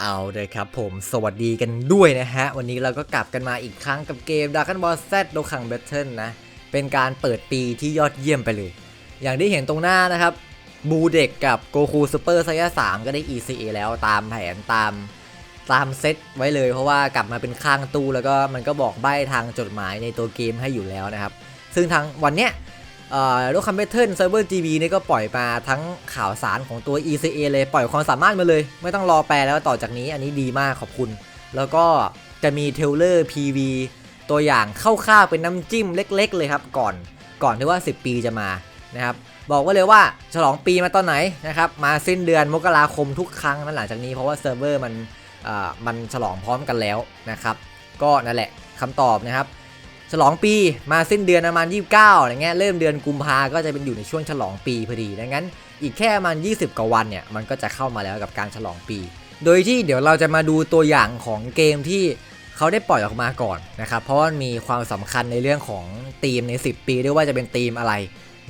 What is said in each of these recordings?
เอาเลยครับผมสวัสดีกันด้วยนะฮะ วันนี้เราก็กลับกันมาอีกครั้งกับเกม Dragon Ball Z โดคัง Battle นะ เป็นการเปิดปีที่ยอดเยี่ยมไปเลย อย่างที่เห็นตรงหน้านะครับ บูเด็กกับโกคูซูเปอร์ไซย่า3ก็ได้ ECA แล้วตามแผนตามตามเซตไว้เลย เพราะว่ากลับมาเป็นข้างตู้แล้วก็มันก็บอกใบ้ทางจดหมายในตัวเกมให้อยู่แล้วนะครับ ซึ่งทางวันเนี้ย โลคัมเบเทิลเซิร์ฟเวอร์ GB นี่ก็ปล่อยมาทั้งข่าวสารของตัว ECA เลยปล่อยความสามารถมาเลย ไม่ต้องรอแปลแล้วต่อจากนี้อันนี้ดีมากขอบคุณ แล้วก็จะมีเทลเลอร์ PV ตัวอย่างเข้าวๆเป็นน้ำจิ้มเล็ก ๆ เลยครับ ก่อนก่อนที่ว่า 10 ปีจะมานะครับบอกไว้เลยว่าฉลองปีมาตอนไหนนะครับมาสิ้นเดือนมกราคมทุกครั้งนั้นหลังจากนี้เพราะว่าเซิร์ฟเวอร์มันมันฉลองพร้อมกันแล้วนะครับ ก็นั่นแหละคำตอบนะครับ ฉลองปีมาสิ้นเดือนประมาณ 29อะไรเงี้ยเริ่มเดือนกุมภาก็จะเป็นอยู่ในช่วงฉลองปีพอดีดังนั้น อีกแค่ประมาณ 20 กว่าวันเนี่ยมันก็จะเข้ามาแล้วกับการฉลองปี โดยที่เดี๋ยวเราจะมาดูตัวอย่างของเกมที่เขาได้ปล่อยออกมาก่อนนะครับเพราะมันมีความสำคัญในเรื่องของธีมใน 10 ปีด้วยว่าจะเป็นธีมอะไร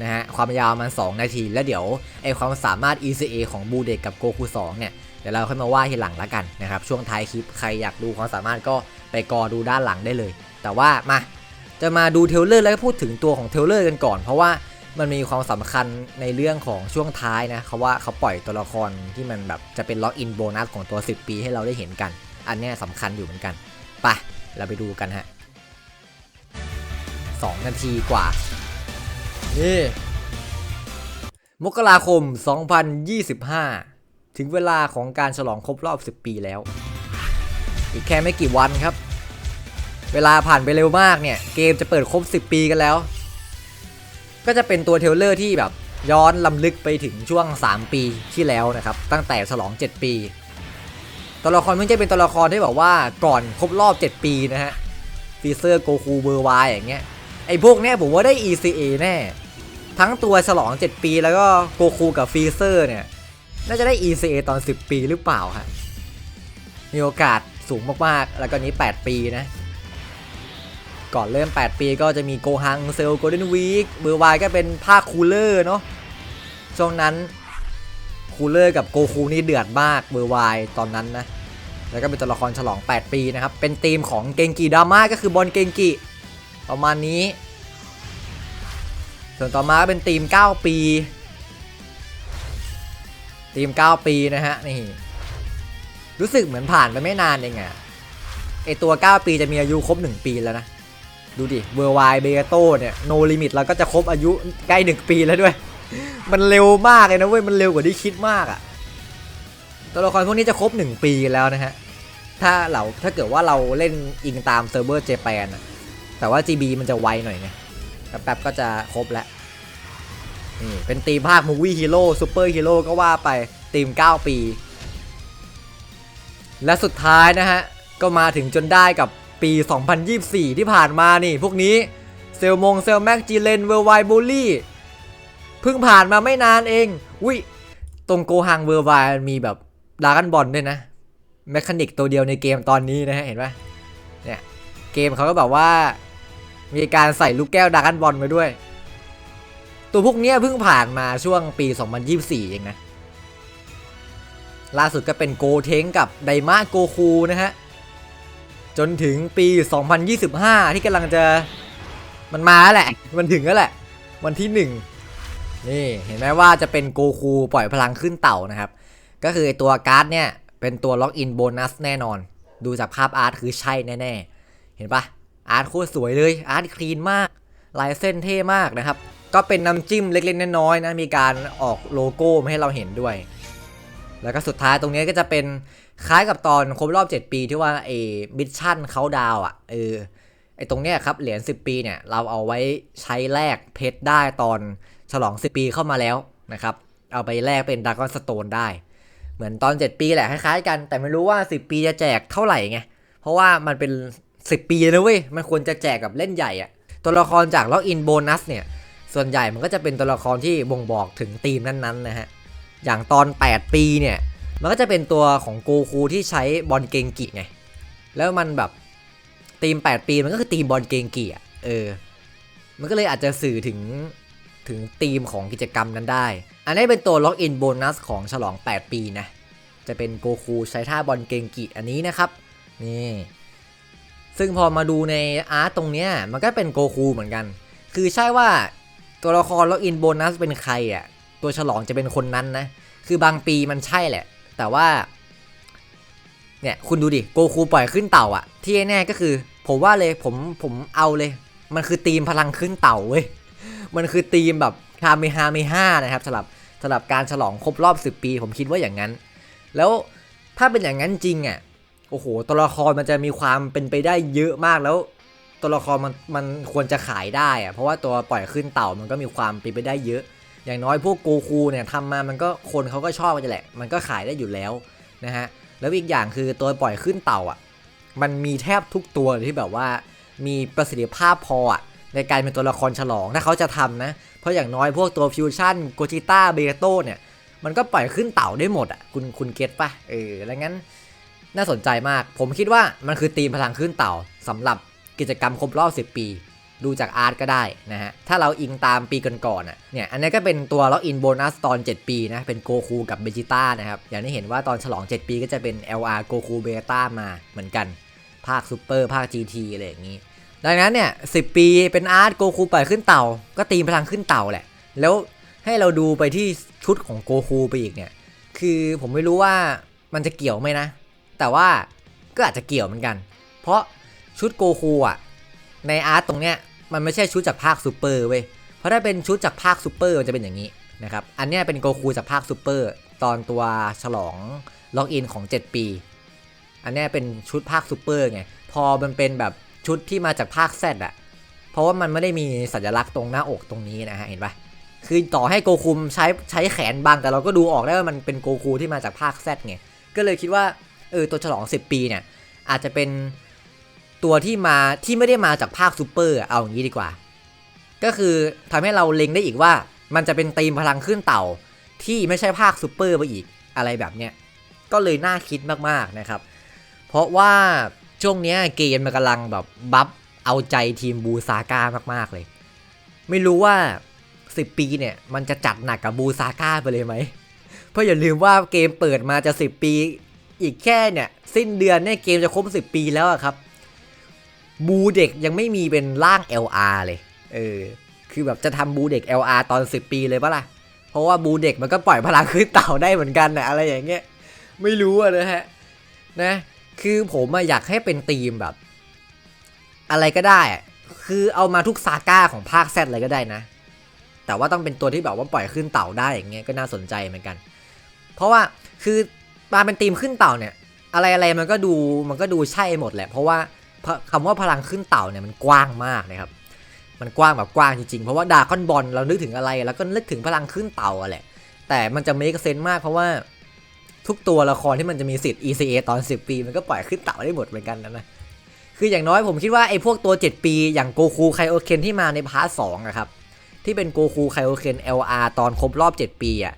นะฮะความยาวมัน 2 นาที แล้วเดี๋ยวไอความสามารถ ECA ของบูเดกกับโกคู2เนี่ยเดี๋ยวเราค่อยมาว่าทีหลังละกันนะครับช่วงท้ายคลิปใครอยากดูความสามารถก็ไปกอดูด้านหลังได้เลย แต่ว่ามา จะมาดูเทลเลอร์แล้วก็พูดถึงตัวของเทลเลอร์กันก่อน เพราะว่ามันมีความสำคัญในเรื่องของช่วงท้ายนะเขาว่าเขาปล่อยตัวละครที่มันแบบจะเป็นล็อกอินโบนัสของตัว 10 ปีให้เราได้เห็นกัน อันนี้ยสำคัญอยู่เหมือนกันไปเราไปดูกันฮะ2นาทีกว่านี่มกราคม 2025 ถึงเวลาของการฉลองครบรอบ 10 ปีแล้ว อีกแค่ไม่กี่วันครับ เวลาผ่านไปเร็วมากเนี่ย เกมจะเปิดครบ 10 ปีกันแล้ว ก็จะเป็นตัวเทลเลอร์ที่แบบย้อนลำลึกไปถึงช่วง 3 ปีที่แล้วนะครับ ตั้งแต่ฉลอง 7 ปี ตัวละครมันจะเป็นตัวละครที่บอกว่าก่อนครบรอบ 7 ปีนะฮะฟีเซอร์โกคูเบอร์วายอย่างเงี้ยไอ้พวกเนี้ยผมว่าได้ ECA แน่ ทั้งตัวฉลอง 7 ปีแล้วก็โกคูกับฟีเซอร์เนี่ย น่าจะได้ ECA ตอน 10 ปีหรือเปล่าฮะมีโอกาสสูงมากๆ แล้วก็นี้ 8 ปีนะ ก่อนเริ่ม 8 ปีก็จะมีโกฮังเซลโกลเด้นวีคเบอร์วายก็เป็นภาคคูลเลอร์เนาะช่วงนั้นคูลเลอร์กับโกคูนี่เดือดมากเบอร์วายตอนนั้นนะ แล้วก็เป็นตัวละครฉลอง 8 ปีนะครับ เป็นธีมของเกงกิดราม่าก็คือบอลเกงกิประมาณนี้ ส่วนต่อมาก็เป็นธีม 9 ปีธีม 9 ปีนะฮะ นี่ รู้สึกเหมือนผ่านไปไม่นานเองอะไอตัว 9 ปีจะมีอายุครบ 1 ปีแล้วนะ ดูดิเวอร์ไวเบโตเนี่ยโนลิมิตเราก็จะครบอายุใกล้1ปีแล้วด้วย มันเร็วมากเลยนะเว้ยมันเร็วกว่าที่คิดมากอะตัวละครพวกนี้จะครบ 1 ปีแล้วนะฮะ ถ้าเราถ้าเกิดว่าเราเล่นอิงตามเซิร์ฟเวอร์เจแปนอะแต่ว่า GB มันจะไวหน่อยไงแป๊บๆก็จะครบแล้วนี่เป็นทีมภาคมูวี่ฮีโร่ซูเปอร์ฮีโร่ก็ว่าไปทีม 9 ปี และสุดท้ายนะฮะ ก็มาถึงจนได้กับ ปี 2024 ที่ผ่านมานี่ พวกนี้เซลมงเซลแม็กจีเลนเวอร์ไวบูลลี่เพิ่งผ่านมาไม่นานเองวิตรงโกฮังเวอร์ไวมีแบบดากันบอลด้วยนะแมคานิกตัวเดียวในเกมตอนนี้นะฮะเห็นปะเนี่ยเกมเขาก็แบบว่า มีการใส่ลูกแก้วดากันบอลมาด้วย ตัวพวกเนี้ยเพิ่งผ่านมาช่วงปี 2024 เองนะล่าสุดก็เป็นโกเทงกับไดมาโกคูนะฮะ จนถึงปี 2025 ที่กำลังจะมันมาแล้วแหละ มันถึงแล้วแหละ วันที่ 1 นี่เห็นไหมว่าจะเป็นโกคูปล่อยพลังขึ้นเต่านะครับ ก็คือตัวการ์ดเนี่ย เป็นตัวล็อกอินโบนัสแน่นอน ดูจากภาพอาร์ตคือใช่แน่ๆ เห็นปะอาร์ตโคตรสวยเลย อาร์ตคลีนมาก ลายเส้นเท่มากนะครับ ก็เป็นน้ำจิ้มเล็กๆน้อยๆนะ มีการออกโลโก้มาให้เราเห็นด้วย แล้วก็สุดท้ายตรงนี้ก็จะเป็น คล้ายกับตอนครบรอบ 7 ปีที่ว่าเอมิชชั่นเขาดาวอะเออไอตรงเนี้ยครับเหรียญ10 ปีเนี่ยเราเอาไว้ใช้แลกเพชรได้ตอนฉลอง 10 ปีเข้ามาแล้วนะครับ เอาไปแลกเป็นดากอนสโตนได้ เหมือนตอน 7 ปีแหละคล้ายๆกัน แต่ไม่รู้ว่า 10 ปีจะแจกเท่าไหร่ไง เพราะว่ามันเป็น 10 ปีนะเว้ย มันควรจะแจกกับเล่นใหญ่อะตัวละครจากล็อกอินโบนัสเนี่ย ส่วนใหญ่มันก็จะเป็นตัวละครที่บ่งบอกถึงธีมนั้นๆนะฮะ อย่างตอน 8 ปีเนี่ย มันก็จะเป็นตัวของโกคูที่ใช้บอลเกงกิไง แล้วมันแบบธีม 8 ปีมันก็คือธีมบอลเกงกิอะเออ มันก็เลยอาจจะสื่อถึงถึงธีมของกิจกรรมนั้นได้ อันนี้เป็นตัวล็อกอินโบนัสของฉลอง 8 ปีนะ จะเป็นโกคูใช้ท่าบอลเกงกิอันนี้นะครับ นี่ ซึ่งพอมาดูในอาร์ตตรงเนี้ยมันก็เป็นโกคูเหมือนกัน คือใช่ว่าตัวละครล็อกอินโบนัสเป็นใครอะ ตัวฉลองจะเป็นคนนั้นนะ คือบางปีมันใช่แหละ แต่ว่า เนี่ยคุณดูดิโกคูปล่อยขึ้นเต่าอะที่แน่ก็คือ ผมว่าเลยผมผมเอาเลย มันคือทีมพลังขึ้นเต่าเว้ยมันคือทีมแบบคาเมฮาเมฮานะครับสำหรับสำหรับการฉลองครบรอบ 10 ปี ผมคิดว่าอย่างนั้น แล้วถ้าเป็นอย่างนั้นจริงอะโอ้โหตัวละครมันจะมีความเป็นไปได้เยอะมากแล้ว ตัวละครมันมันควรจะขายได้อะเพราะว่าตัวปล่อยขึ้นเต่ามันก็มีความเป็นไปได้เยอะ อย่างน้อยพวกโกคูเนี่ยทำมามันก็คนเขาก็ชอบกันแหละ มันก็ขายได้อยู่แล้วนะฮะ แล้วอีกอย่างคือตัวปล่อยขึ้นเต่าอะ มันมีแทบทุกตัวที่แบบว่า มีประสิทธิภาพพออะในการเป็นตัวละครฉลองถ้าเขาจะทำนะ เพราะอย่างน้อยพวกตัวฟิวชั่นโกจิต้าเบโตเนี่ย มันก็ปล่อยขึ้นเต่าได้หมดอะ คุณคุณเก็ตปะเออแล้วงั้นน่าสนใจมาก ผมคิดว่ามันคือตีมพลังขึ้นเต่าสำหรับกิจกรรมครบรอบ 10 ปี ดูจากอาร์ตก็ได้นะฮะ ถ้าเราอิงตามปีก่อนๆอะ เนี่ย อันนี้ก็เป็นตัวล็อกอินโบนัสตอน 7 ปีนะ เป็นโกคูกับเบจิต้านะครับ อย่างที่เห็นว่าตอนฉลอง 7 ปีก็จะเป็น LR โกคูเบต้ามาเหมือนกัน ภาคซูเปอร์ภาค GT อะไรอย่างนี้ ดังนั้นเนี่ย10ปีเป็นอาร์ตโกคูปล่อยขึ้นเต่า ก็ตีมพลังขึ้นเต่าแหละ แล้วให้เราดูไปที่ชุดของโกคูไปอีกเนี่ย คือผมไม่รู้ว่ามันจะเกี่ยวไหมนะ แต่ว่าก็อาจจะเกี่ยวเหมือนกัน เพราะชุดโกคูอะในอาร์ตตรงเนี้ย มันไม่ใช่ชุดจากภาคซูเปอร์เว้ย เพราะถ้าเป็นชุดจากภาคซูเปอร์มันจะเป็นอย่างนี้นะครับ อันนี้เป็นโกคูจากภาคซูเปอร์ตอนตัวฉลองล็อกอินของ 7 ปี อันนี้เป็นชุดภาคซูเปอร์ไง พอมันเป็นแบบชุดที่มาจากภาคแซดอะเพราะว่ามันไม่ได้มีสัญลักษณ์ตรงหน้าอกตรงนี้นะฮะเห็นปะคือต่อให้โกคูใช้ใช้แขนบางแต่เราก็ดูออกได้ว่ามันเป็นโกคูที่มาจากภาคแซดไง ก็เลยคิดว่าเออตัวฉลอง 10 ปีเนี่ยอาจจะเป็น ตัวที่มาที่ไม่ได้มาจากภาคซูเปอร์เอาอย่างนี้ดีกว่า ก็คือทำให้เราเล็งได้อีกว่า มันจะเป็นตีมพลังขึ้นเต่า ที่ไม่ใช่ภาคซูเปอร์ไปอีกอะไรแบบเนี้ยก็เลยน่าคิดมากๆนะครับ เพราะว่าช่วงเนี้ยเกมมันกำลังแบบบัฟเอาใจทีมบูซาก้ามากๆเลย ไม่รู้ว่า 10 ปีเนี่ย มันจะจัดหนักกับบูซาก้าไปเลยไหม เพราะอย่าลืมว่าเกมเปิดมาจะ 10 ปี อีกแค่เนี่ย สิ้นเดือนเนี่ยเกมจะครบ 10 ปีแล้วครับ บูเด็กยังไม่มีเป็นร่าง LR เลย เออ คือแบบจะทำบูเด็ก LR ตอน 10 ปีเลยปะล่ะ เพราะว่าบูเด็กมันก็ปล่อยพลังขึ้นเต่าได้เหมือนกันนะอะไรอย่างเงี้ย ไม่รู้อะนะฮะ นะ คือผมอยากให้เป็นธีมแบบ อะไรก็ได้ คือเอามาทุกซาก้าของภาคแซดเลยก็ได้นะ แต่ว่าต้องเป็นตัวที่แบบว่าปล่อยขึ้นเต่าได้อย่างเงี้ยก็น่าสนใจเหมือนกัน เพราะว่า คือมาเป็นธีมขึ้นเต่าเนี่ย อะไรอะไรมันก็ดู มันก็ดูใช่หมดแหละ เพราะว่า คำว่าพลังขึ้นเต่าเนี่ยมันกว้างมากนะครับ มันกว้างแบบกว้างจริงๆ เพราะว่าดาคอนบอลเรานึกถึงอะไรแล้วก็นึกถึงพลังขึ้นเต่าอะแหละ แต่มันจะเมคเซนมากเพราะว่าทุกตัวละครที่มันจะมีสิทธิ์ ECA ตอน 10 ปี มันก็ปล่อยขึ้นเต่าได้หมดเหมือนกันนะนะ คืออย่างน้อยผมคิดว่าไอ้พวกตัว 7 ปีอย่างโกคูไคโอเคนที่มาในพาร์ทสองอะครับ ที่เป็นโกคูไคโอเคน LR ตอนครบรอบ 7 ปีอะ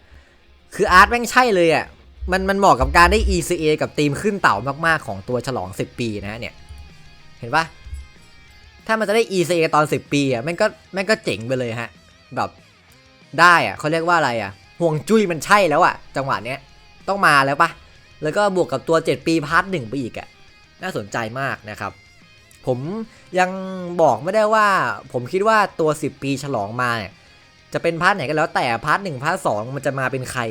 คืออาร์ตแม่งใช่เลยอะมันมันเหมาะกับการได้ ECA กับทีมขึ้นเต่ามากๆของตัวฉลอง 10 ปีนะเนี่ย เห็นปะถ้ามันจะได้ ECA ตอน 10 ปีอะแม่งก็แม่งก็เจ๋งไปเลยฮะ แบบได้อะเขาเรียกว่าอะไรอะห่วงจุ้ยมันใช่แล้วอะ จังหวะเนี้ยต้องมาแล้วปะแล้วก็บวกกับตัว 7 ปีพาร์ทหนึ่งไปอีกอะ น่าสนใจมากนะครับ ผมยังบอกไม่ได้ว่า ผมคิดว่าตัว 10 ปีฉลองมาเนี่ยจะเป็นพาร์ทไหนก็แล้วแต่พาร์ทหนึ่งพาร์ทสองมันจะมาเป็นใคร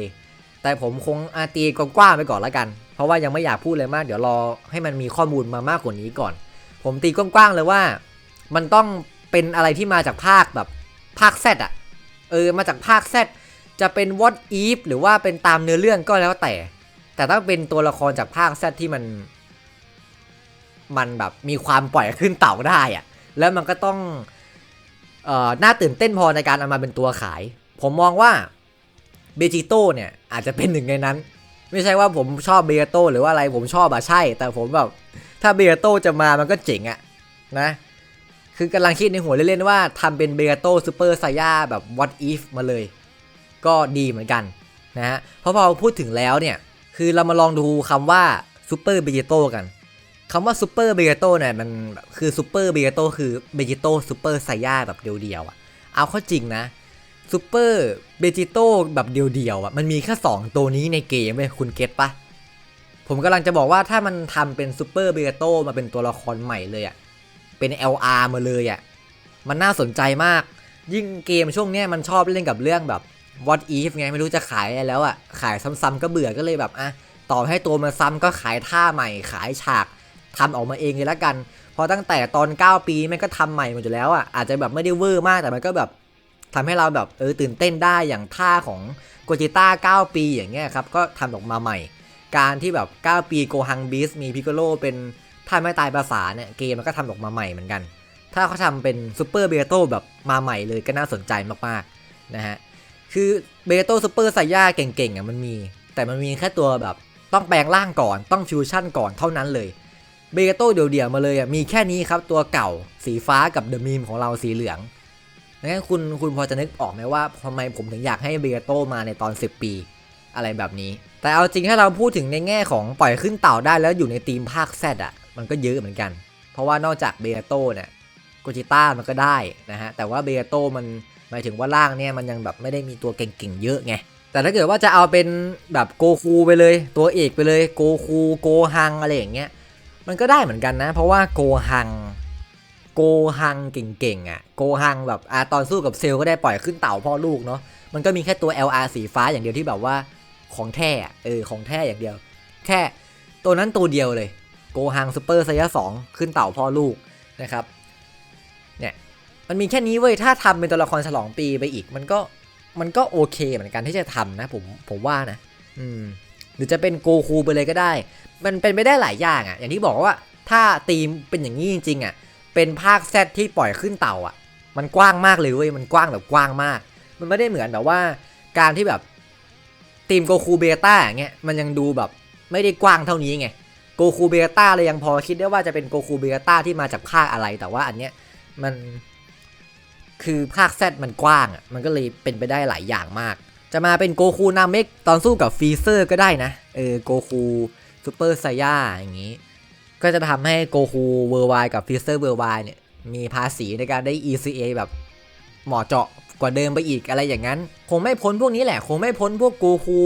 แต่ผมคงอาตีกว้างๆไปก่อนละกัน เพราะว่ายังไม่อยากพูดเลยมาก เดี๋ยวรอให้มันมีข้อมูลมามากกว่านี้ก่อน ผมตีกว้างๆเลยว่า มันต้องเป็นอะไรที่มาจากภาคแบบภาคแซดอะเออมาจากภาคแซดจะเป็น what if หรือว่าเป็นตามเนื้อเรื่องก็แล้วแต่ แต่ถ้าเป็นตัวละครจากภาคแซดที่มัน มันแบบมีความปล่อยขึ้นเต่าได้อะแล้วมันก็ต้องเอ่อน่าตื่นเต้นพอในการเอามาเป็นตัวขาย ผมมองว่าเบจิโต้เนี่ยอาจจะเป็นหนึ่งในนั้น ไม่ใช่ว่าผมชอบเบโต้หรือว่าอะไรผมชอบอะใช่ แต่ผมแบบถ้าเบโต้จะมามันก็เจ๋งอะนะ คือกำลังคิดในหัวเล่นๆว่าทำเป็นเบโต้ซูเปอร์ไซย่าแบบ what if มาเลย ก็ดีเหมือนกันนะฮะเพราะพอพูดถึงแล้วเนี่ย คือเรามาลองดูคำว่าซูเปอร์เบจิโต้กันคำว่าซูเปอร์เบจิโต้เนี่ยมันคือซูเปอร์เบจิโต้คือเบจิโต้ซูเปอร์ไซย่าแบบเดียวๆอะเอาเข้าจริงนะ ซูเปอร์เบจิโต้แบบเดียวๆอะมันมีแค่2ตัวนี้ในเกมเว้ยคุณเก็ตปะผมกำลังจะบอกว่าถ้ามันทำเป็นซูเปอร์เบจิโต้มาเป็นตัวละครใหม่เลยอะเป็น LR มาเลยอะมันน่าสนใจมาก ยิ่งเกมช่วงเนี้ยมันชอบเล่นกับเรื่องแบบ what if ไงไม่รู้จะขายอะไรแล้วอะขายซ้ำๆก็เบื่อก็เลยแบบอะต่อให้ตัวมาซ้ำก็ขายท่าใหม่ขายฉากทำออกมาเองเลยละกัน เพราะตั้งแต่ตอน 9 ปีแม่งก็ทำใหม่หมดอยู่แล้วอะอาจจะแบบไม่ได้เวอร์มากแต่มันก็แบบ ทำให้เราแบบเออตื่นเต้นได้อย่างท่าของโกจิต้า 9 ปีอย่างเงี้ยครับ ก็ทำออกมาใหม่ การที่แบบ 9 ปีโกฮังบีสมีพิกโกโลเป็นท่าไม่ตายภาษาเนี่ยเกมมันก็ทำออกมาใหม่เหมือนกัน ถ้าเขาทำเป็นซูเปอร์เบโตแบบมาใหม่เลยก็น่าสนใจมากๆนะฮะคือเบโตซูเปอร์ไซย่าเก่งๆอะมันมี แต่มันมีแค่ตัวแบบต้องแปลงร่างก่อนต้องฟิวชั่นก่อนเท่านั้นเลยเบโตเดี่ยวๆมาเลยอะมีแค่นี้ครับตัวเก่าสีฟ้ากับเดอะมีมของเราสีเหลือง งั้นคุณคุณพอจะนึกออกไหมว่าทำไมผมถึงอยากให้เบโตมาในตอน 10 ปี อะไรแบบนี้ แต่เอาจริงถ้าเราพูดถึงในแง่ของปล่อยขึ้นเต่าได้แล้วอยู่ในทีมภาคแซดอะมันก็เยอะเหมือนกัน เพราะว่านอกจากเบโตเนี่ยโกจิต้ามันก็ได้นะฮะแต่ว่าเบโตมันหมายถึงว่าร่างเนี่ยมันยังแบบไม่ได้มีตัวเก่งๆเยอะไงแต่ถ้าเกิดว่าจะเอาเป็นแบบโกคูไปเลย ตัวเอกไปเลยโกคูโกฮังอะไรอย่างเงี้ยมันก็ได้เหมือนกันนะ เพราะว่าโกฮัง โกฮังเก่งๆอะโกฮังแบบอตอนสู้กับเซลก็ได้ปล่อยขึ้นเต่าพ่อลูกเนาะมันก็มีแค่ตัว LR สีฟ้าอย่างเดียวที่แบบว่าของแท้อะเออของแท้อย่างเดียว แค่ตัวนั้นตัวเดียวเลย โกฮังซูเปอร์ไซย่าสองขึ้นเต่าพ่อลูกนะครับเนี่ยมันมีแค่นี้เว้ยถ้าทำเป็นตัวละครฉลองปีไปอีก มันก็มันก็โอเคเหมือนกันที่จะทำนะผมผมว่านะ อืมหรือจะเป็นโกคูไปเลยก็ได้ มันเป็นไปได้หลายอย่างอะ่ะ อย่างที่บอกว่าถ้าทีมเป็นอย่างนี้จริงๆอะ่ะ เป็นภาคแซดที่ปล่อยขึ้นเต่าอะ มันกว้างมากเลยเว้ย มันกว้างแบบกว้างมาก มันไม่ได้เหมือนแบบว่า การที่แบบทีมโกคูเบต้าอย่างเงี้ย มันยังดูแบบไม่ได้กว้างเท่านี้ไง โกคูเบต้าเลยยังพอคิดได้ว่าจะเป็นโกคูเบต้าที่มาจากภาคอะไร แต่ว่าอันเนี้ยมันคือภาคแซดมันกว้างอะ มันก็เลยเป็นไปได้หลายอย่างมาก จะมาเป็นโกคูนาเมกตอนสู้กับฟีเซอร์ก็ได้นะ เออ โกคูซูเปอร์ไซย่าอย่างนี้ ก็จะทำให้โกคูเวอร์ไวกับฟีเซอร์เวอร์ไวเนี่ยมีภาษีในการได้ ECA แบบเหมาะเจาะกว่าเดิมไปอีกอะไรอย่างนั้น คงไม่พ้นพวกนี้แหละ คงไม่พ้นพวกโกคู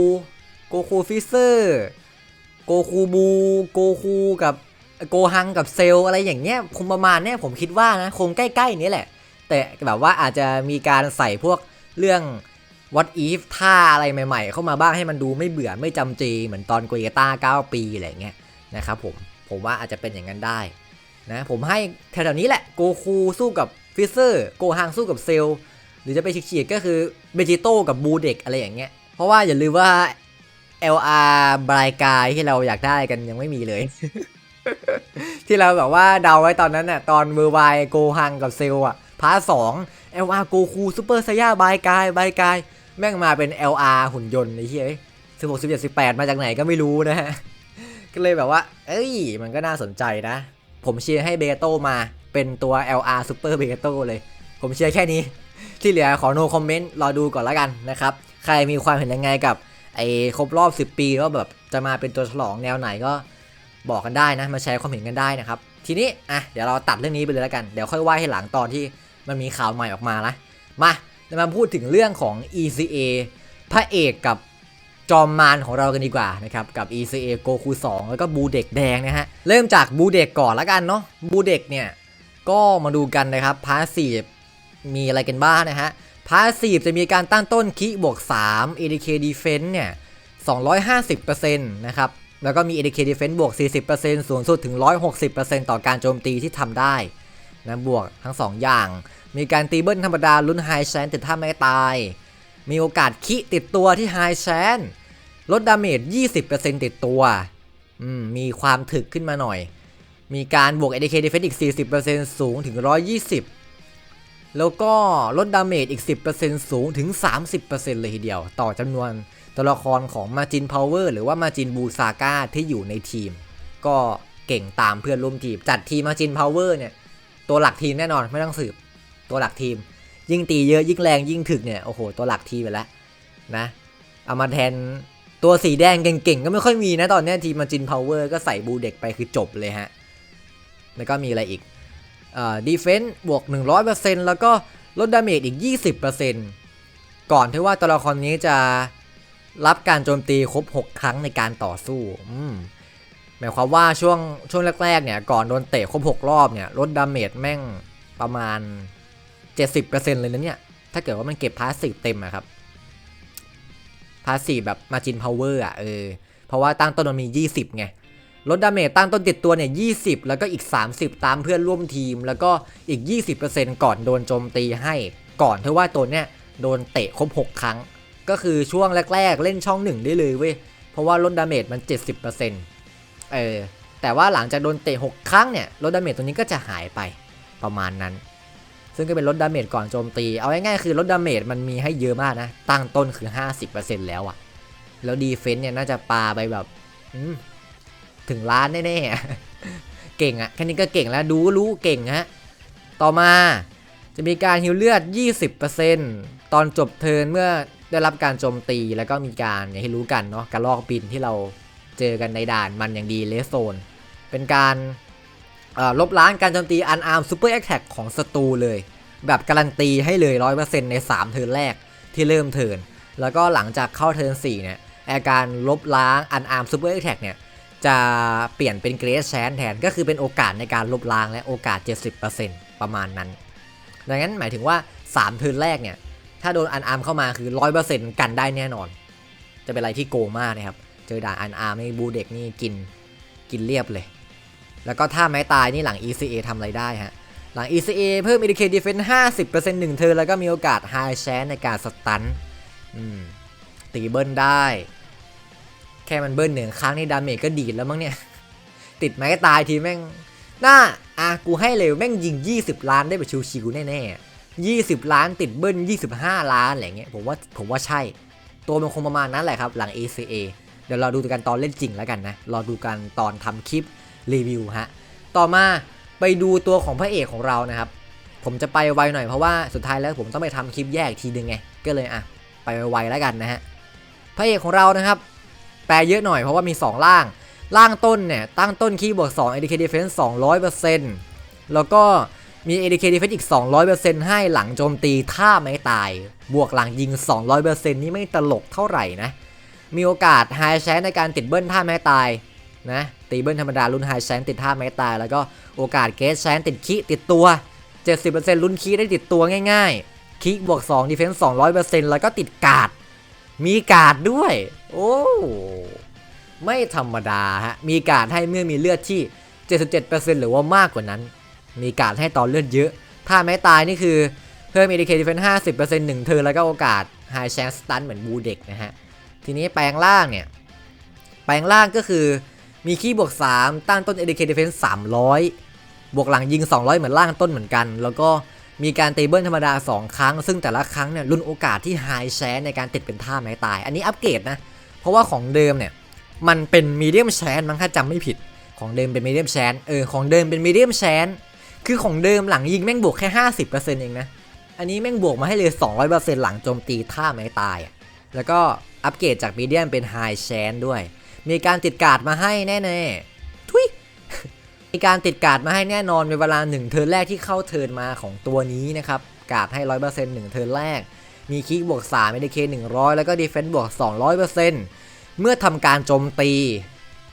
โกคูฟีเซอร์โกคูบูโกคูกับโกฮังกับเซลอะไรอย่างเงี้ยคงประมาณเนี้ยผมคิดว่านะคงใกล้ๆนี้แหละ แต่แบบว่าอาจจะมีการใส่พวกเรื่อง what if ท่าอะไรใหม่ๆ เข้ามาบ้างให้มันดูไม่เบื่อไม่จำเจเหมือนตอนโกเยต้า9ปีอะไรเงี้ยนะครับผม ผมว่าอาจจะเป็นอย่างนั้นได้นะผมให้แถวๆนี้แหละโกคูสู้กับฟิเซอร์โกฮังสู้กับเซลหรือจะไปฉีกๆก็คือเบจิโต้กับบูเด็กอะไรอย่างเงี้ย เพราะว่าอย่าลืมว่า LR บรายกายที่เราอยากได้กันยังไม่มีเลย ที่เราแบบว่าเดาไว้ตอนนั้นน่ะตอนเวอร์ไวโกฮังกับเซลอะพาร์ทสอง LR โกคูซูเปอร์ไซย่าบายกายบายกาย แม่งมาเป็น LR หุ่นยนต์ไอ้เหี้ยสิบหกสิบเจ็ดสิบแปดมาจากไหนก็ไม่รู้นะฮะ ก็เลยแบบว่า เอ้ย มันก็น่าสนใจนะ ผมเชียร์ให้เบโตมาเป็นตัว LR Super b e เบโตเลย ผมเชียร์แค่นี้ ที่เหลือขอโนคอมเมนต์รอดูก่อนละกันนะครับ ใครมีความเห็นยังไงกับไอ้ครบรอบ 10 ปีว่าแบบจะมาเป็นตัวฉลองแนวไหนก็บอกกันได้นะ มาแชร์ความเห็นกันได้นะครับ ทีนี้อะเดี๋ยวเราตัดเรื่องนี้ไปเลยละกัน เดี๋ยวค่อยว่าให้หลังตอนที่มันมีข่าวใหม่ออกมานะมาเรามาพูดถึงเรื่องของ ECA พระเอกกับ จอมมารของเรากันดีกว่านะครับกับ ECA โกคู2แล้วก็บูเด็กแดงนะฮะเริ่มจากบูเด็กก่อนละกันเนาะบูเด็กเนี่ยก็มาดูกันนะครับพาสีมีอะไรกันบ้างนะฮะพาสีจะมีการตั้งต้นคิบวก3 ADK Defense เนี่ย250%นะครับแล้วก็มี ADK Defense บวก 40%สูงสุดถึง 160%ต่อการโจมตีที่ทำได้นะบวกทั้ง 2 อย่าง มีการตีเบิ้ลธรรมดาลุ้นไฮแชนติดท่าไม่ตาย มีโอกาสคิติดตัวที่ไฮแชนลดดาเมจ 20%ติดตัวมมีความถึกขึ้นมาหน่อย มีการบวก ADK Defense อีก 40%สูงถึง 120 แล้วก็ลดดาเมจอีก 10%สูงถึง 30%เลยทีเดียว ต่อจำนวนตัวละครของมาจินพาวเวอร์หรือว่ามาจินบูซาก้าที่อยู่ในทีม ก็เก่งตามเพื่อนร่วมทีม จัดทีมมาจินพาวเวอร์เนี่ย ตัวหลักทีมแน่นอนไม่ต้องสืบ ตัวหลักทีม ยิ่งตีเยอะยิ่งแรงยิ่งถึกเนี่ยโอ้โหตัวหลักทีไปแล้วนะเอามาแทนตัวสีแดงเก่งๆ ก็ไม่ค่อยมีนะตอนนี้ทีมมาจินพาวเวอร์ก็ใส่บูเด็กไปคือจบเลยฮะ แล้วก็มีอะไรอีกดีเฟนต์บวก 100%แล้วก็ลดดาเมจอีก 20%ก่อนที่ว่าตัวละครนี้จะรับการโจมตีครบ 6 ครั้งในการต่อสู้อืมหมายความว่าช่วงช่วงแรกๆเนี่ยก่อนโดนเตะครบ 6 รอบเนี่ยลดดาเมจแม่งประมาณ 70%เลยนะเนี่ย ถ้าเกิดว่ามันเก็บพาสซีฟเต็มอะครับพาสซีฟแบบมาจินพาวเวอร์อะเออ เพราะว่าตั้งต้นมันมี 20 ไง ลดดาเมจตั้งต้นติดตัวเนี่ย 20 แล้วก็อีก 30 ตามเพื่อนร่วมทีม แล้วก็อีก 20%ก่อนโดนโจมตีให้ ก่อนที่ว่าตัวเนี้ยโดนเตะครบ 6 ครั้ง ก็คือช่วงแรก ๆ เล่นช่องหนึ่งได้เลยเว้ย เพราะว่าลดดาเมจมัน 70%เออ แต่ว่าหลังจากโดนเตะ 6 ครั้งเนี่ย ลดดาเมจตัวนี้ก็จะหายไปประมาณนั้น ซึ่งก็เป็นลดดาเมจก่อนโจมตี เอาง่ายๆคือลดดาเมจมันมีให้เยอะมากนะ ตั้งต้นคือ 50%แล้วอะแล้วดีเฟนต์เนี่ยน่าจะปาไปแบบถึงล้านแน่ๆ เก่งอะแค่นี้ก็เก่งแล้วดูรู้เก่งฮะ ต่อมาจะมีการฮิวเลือด 20%ตอนจบเทิร์นเมื่อได้รับการโจมตีแล้วก็มีการอย่างที่รู้กันเนาะการลอกบินที่เราเจอกันในด่านมันอย่างดีเลสโซน เป็นการ ลบล้างการโจมตีอันอาร์มซูเปอร์แอคแท็กของศัตรูเลย แบบการันตีให้เลย 100%ใน 3 เทิร์นแรกที่เริ่มเทิร์นแล้วก็หลังจากเข้าเทิร์น4เนี่ยอาการลบล้างอันอาร์มซูเปอร์แอคแท็กเนี่ยจะเปลี่ยนเป็นเกรสแชนแทนก็คือเป็นโอกาสในการลบล้างและโอกาส 70%ประมาณนั้น ดังนั้นหมายถึงว่า 3 เทิร์นแรกเนี่ยถ้าโดนอันอาร์มเข้ามาคือ 100%กันได้แน่นอน จะเป็นอะไรที่โกงมากนะครับ เจอด่านอันอาร์มนี่บูเด็กนี่กินกินเรียบเลย แล้วก็ถ้าไม้ตายนี่หลัง ECA ทำอะไรได้ฮะ หลัง ECA เพิ่ม Educate Defense 50% 1เทิร์นแล้วก็มีโอกาส High Chance ในการสตันตีเบิ้ลได้ แค่มันเบิ้ลหนึ่งครั้งนี่ดาเมจก็ดีดแล้วมั้งเนี่ย ติดไม้ตายทีแม่งน่าอะกูให้เลยแม่งยิง 20 ล้านได้แบบชิวๆแน่ๆ20 ล้านติดเบิ้ล 25 ล้านอะไรเงี้ยผมว่าผมว่าใช่ ตัวมันคงประมาณนั้นแหละครับ หลัง ACA เดี๋ยวเราดูกันตอนเล่นจริงแล้วกันนะ รอดูกันตอนทำคลิป รีวิวฮะ ต่อมาไปดูตัวของพระเอกของเรานะครับ ผมจะไปไวหน่อยเพราะว่าสุดท้ายแล้วผมต้องไปทำคลิปแยกอีกทีนึงไง ก็เลยอะไปไวแล้วกันนะฮะ พระเอกของเรานะครับ แปลเยอะหน่อยเพราะว่ามี 2 ล่าง ล่างต้นเนี่ย ตั้งต้นคีย์บวก2 ADK Defense 200%แล้วก็มี ADK Defense อีก 200%ให้หลังโจมตีถ้าไม่ตาย บวกหลังยิง 200%นี่ไม่ตลกเท่าไหร่นะ มีโอกาส High Chance ในการติดเบิ้ลท่าไม้ตาย นะตีเบิ้ลธรรมดารุ่น High Chance ติดท่าไม้ตาย แล้วก็โอกาส Gate Chance ติดคีติดตัว 70%ลุ้นคีได้ติดตัวง่ายๆคีบวก2 Defense 200%แล้วก็ติดกาดมีกาดด้วย โอ้ไม่ธรรมดาฮะมีกาดให้เมื่อมีเลือดที่ 77%หรือว่ามากกว่านั้น มีกาดให้ตอนเลือดเยอะ ถ้าไม่ตายนี่คือเพิ่ม ADK Defense 50% 1เทิร์นแล้วก็โอกาส High Chance Stun เหมือนบูเด็กนะฮะ ทีนี้แปลงล่างเนี่ย แปลงล่างก็คือ มีคีย์บวก 3ตั้งต้น ADK Defense 300 บวกหลังยิง 200 เหมือนล่างต้นเหมือนกัน แล้วก็มีการเตเบิลธรรมดา 2 ครั้ง ซึ่งแต่ละครั้งเนี่ยรุนโอกาสที่ High Chance ในการติดเป็นท่าไม้ตาย อันนี้อัปเกรดนะ เพราะว่าของเดิมเนี่ย มันเป็นมีเดียมแชนมั้งถ้าจำไม่ผิด ของเดิมเป็นมีเดียมแชนเออของเดิมเป็นมีเดียมแชนคือของเดิมหลังยิงแม่งบวกแค่ 50%เองนะ อันนี้แม่งบวกมาให้เลย 200%หลังโจมตีท่าไม้ตาย แล้วก็อัปเกรดจากมีเดียมเป็นไฮแชนด้วย มีการติดการ์ดมาให้แน่ๆทุยมีการติดการ์ดมาให้แน่นอนในเวลา 1 เทิร์นแรกที่เข้าเทิร์นมาของตัวนี้นะครับ การ์ดให้ 100% 1 เทิร์นแรก มีคิกบวก3 ADK 100 แล้วก็ดีเฟนซ์บวก 200%เมื่อทำการโจมตี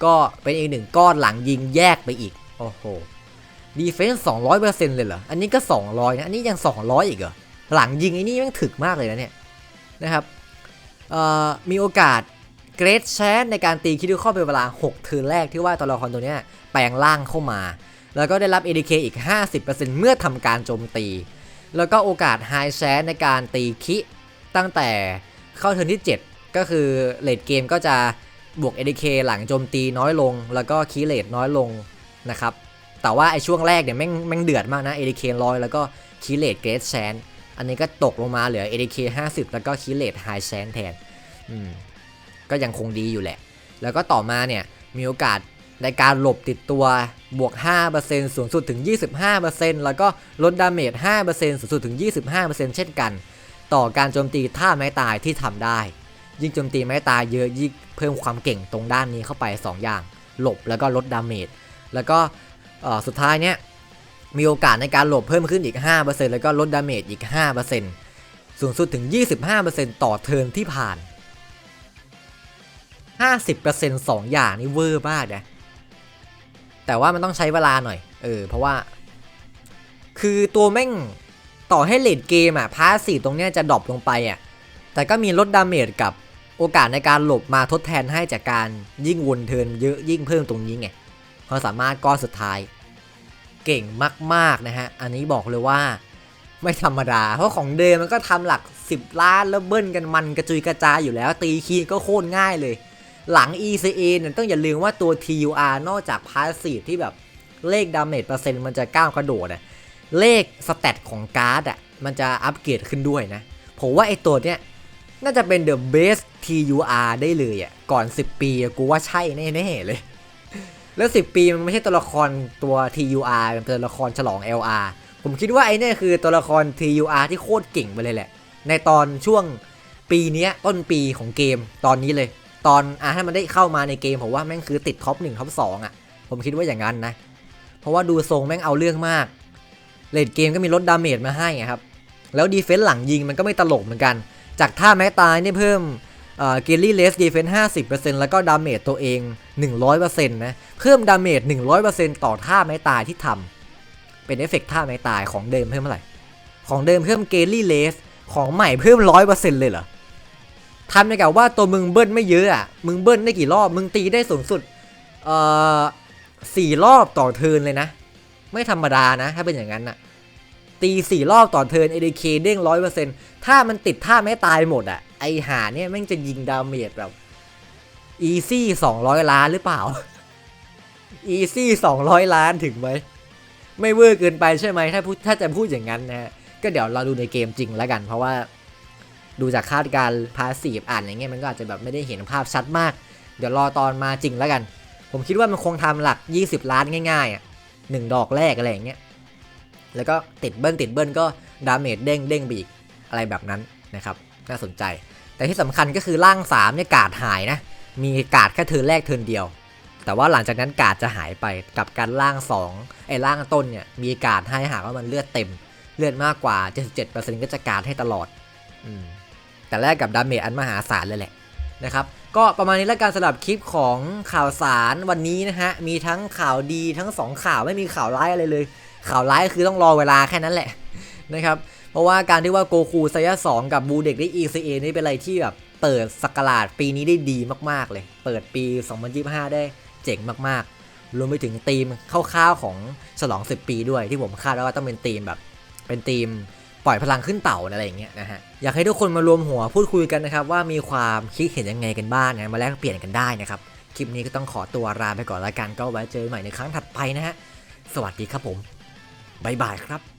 ก็เป็นอีกหนึ่งก้อนหลังยิงแยกไปอีก โอ้โหดีเฟนซ์200%เลยเหรอ อันนี้ก็ 200นะอันนี้ยัง 200 อีกเหรอ หลังยิงไอ้นี่แม่งถึกมากเลยนะเนี่ยนะครับเอ่อมีโอกาส เกรดแชนในการตีคิดดูข้อเป็นเวลา6เทิร์นแรกที่ว่าตัวละครตัวนี้แปลงร่างเข้ามา แล้วก็ได้รับ ADK อีก 50%เมื่อทำการโจมตี แล้วก็โอกาส High Chance ในการตีคิตั้งแต่เข้าเทิร์นที่ 7 ก็คือเลดเกมก็จะบวก ADK หลังโจมตีน้อยลง แล้วก็คีเลดน้อยลงนะครับ แต่ว่าไอช่วงแรกเนี่ยแม่งแม่งเดือดมากนะ ADK ร้อยแล้วก็คีเลดเกรดแชนอันนี้ก็ตกลงมาเหลือ ADK 50 แล้วก็คีเลดไฮแชนแทน อืม ก็ยังคงดีอยู่แหละ แล้วก็ต่อมาเนี่ยมีโอกาสในการหลบติดตัวบวก 5%สูงสุดถึง 25%แล้วก็ลดดาเมจ 5%สูงสุดถึง 25%เช่นกัน ต่อการโจมตีท่าไม้ตายที่ทำได้ ยิ่งโจมตีไม้ตายเยอะยิ่งเพิ่มความเก่งตรงด้านนี้เข้าไป 2 อย่าง หลบแล้วก็ลดดาเมจ แล้วก็สุดท้ายเนี่ยมีโอกาสในการหลบเพิ่มขึ้นอีก 5%แล้วก็ลดดาเมจอีก 5%สูงสุดถึง 25%ต่อเทิร์นที่ผ่าน 50% 2 อย่างนี่เวอร์มากนะแต่ว่ามันต้องใช้เวลาหน่อย เออ เพราะว่า คือตัวแม่งต่อให้เลดเกมอะพาสีตรงเนี้ยจะดรอปลงไปอะแต่ก็มีลดดาเมจกับโอกาสในการหลบมาทดแทนให้จากการยิ่งวนเทินเยอะยิ่งเพิ่มตรงนี้ไงความสามารถก้อนสุดท้าย เก่งมากๆนะฮะ อันนี้บอกเลยว่าไม่ธรรมดา เพราะของเดิมมันก็ทำหลัก 10 ล้านแล้วเบิ้ลกันมันกระจุยกระจายอยู่แล้ว ตีคีย์ก็โคตรง่ายเลย หลัง ECA เนี่ยต้องอย่าลืมว่าตัว TUR นอกจากพาสซีฟที่แบบเลขดาเมจเปอร์เซ็นต์มันจะก้าวกระโดดอะเลขสเตตของการ์ดอะมันจะอัปเกรดขึ้นด้วยนะ ผมว่าไอตัวเนี้ยน่าจะเป็น the best TUR ได้เลยอะก่อน 10 ปีกูว่าใช่แน่ๆเลย แล้ว 10 ปีมันไม่ใช่ตัวละครตัว TUR มันเป็นตัวละครฉลอง LR ผมคิดว่าไอ้เนี่ยคือตัวละคร TUR ที่โคตรเก่งไปเลยแหละ ในตอนช่วงปีนี้ต้นปีของเกมตอนนี้เลย ตอนอะให้มันได้เข้ามาในเกมผมว่าแม่งคือติดท็อปหนึ่งท็อปสองอะ ผมคิดว่าอย่างนั้นนะ เพราะว่าดูทรงแม่งเอาเรื่องมากเลดเกมก็มีลดดาเมจมาให้ครับ แล้วดีเฟนส์หลังยิงมันก็ไม่ตลกเหมือนกัน จากท่าแม้ตายเนี่ยเพิ่มเกลลี่เลสดีเฟนส์ห้าสิบเปอร์เซ็นต์แล้วก็ดาเมจตัวเอง100%นะเพิ่มดาเมจ100%ต่อท่าไม้ตายที่ทำเป็นเอฟเฟกต์ท่าไม้ตายของเดิมเพิ่มเท่าไหร่ของเดิมเพิ่มเกลลี่เลสของใหม่เพิ่ม100%เลยเหรอ ทำในกับว่าตัวมึงเบิ้ลไม่เยอะอะ มึงเบิ้ลได้กี่รอบ มึงตีได้สูงสุด เอ่อสี่รอบต่อเทินเลยนะ ไม่ธรรมดานะ ถ้าเป็นอย่างนั้นน่ะ ตีสี่รอบต่อเทิร์น ADK เด้งร้อยเปอร์เซ็นต์ถ้ามันติดท่าไม่ตายหมดอะ ไอหาเนี่ยแม่งจะยิงดาเมจแบบ easy 200ล้านหรือเปล่า easy 200ล้านถึงไหม ไม่เวอร์เกินไปใช่ไหมถ้าพูดถ้าจะพูดอย่างนั้นนะฮะ ก็เดี๋ยวเราดูในเกมจริงแล้วกัน เพราะว่า ดูจากคาดการพาสซีฟอ่านอย่างเงี้ยมันก็อาจจะแบบไม่ได้เห็นภาพชัดมาก เดี๋ยวรอตอนมาจริงแล้วกัน ผมคิดว่ามันคงทำหลัก 20 ล้านง่ายๆอะหนึ่งดอกแรกอะไรอย่างเงี้ยแล้วก็ติดเบิ้ลติดเบิ้ลก็ดาเมจเด้งเด้งไปอีกอะไรแบบนั้นนะครับ น่าสนใจ แต่ที่สำคัญก็คือร่าง3เนี่ยกาดหายนะ มีกาดแค่เทินแรกเทินเดียว แต่ว่าหลังจากนั้นกาดจะหายไปกับการล่าง2ไอ้ล่างต้นเนี่ยมีกาดให้หากว่ามันเลือดเต็ม เลือดมากกว่า 77%ก็จะกาดให้ตลอด อืม แต่แรกกับดาเมจอันมหาศาลเลยแหละนะครับก็ประมาณนี้แล้วกันสำหรับคลิปของข่าวสารวันนี้นะฮะมีทั้งข่าวดีทั้ง 2 ข่าวไม่มีข่าวร้ายอะไรเลย ข่าวร้ายคือต้องรอเวลาแค่นั้นแหละนะครับเพราะว่าการที่ว่าโกคูไซยะ2กับบูเด็กได้ ECA นี่เป็นอะไรที่แบบเปิดสกราดปีนี้ได้ดีมากๆเลย เปิดปี 2025 ได้เจ๋งมากๆ รวมไปถึงธีมคร่าวๆของฉลอง 10 ปีด้วยที่ผมคาดว่าต้องเป็นธีมแบบเป็นธีม ปล่อยพลังขึ้นเต่าอะไรอย่างเงี้ยนะฮะอยากให้ทุกคนมารวมหัวพูดคุยกันนะครับว่ามีความคิดเห็นยังไงกันบ้างนะมาแลกเปลี่ยนกันได้นะครับคลิปนี้ก็ต้องขอตัวลาไปก่อนแล้วกันก็ไว้เจอใหม่ในครั้งถัดไปนะฮะสวัสดีครับผมบ๊ายบายครับ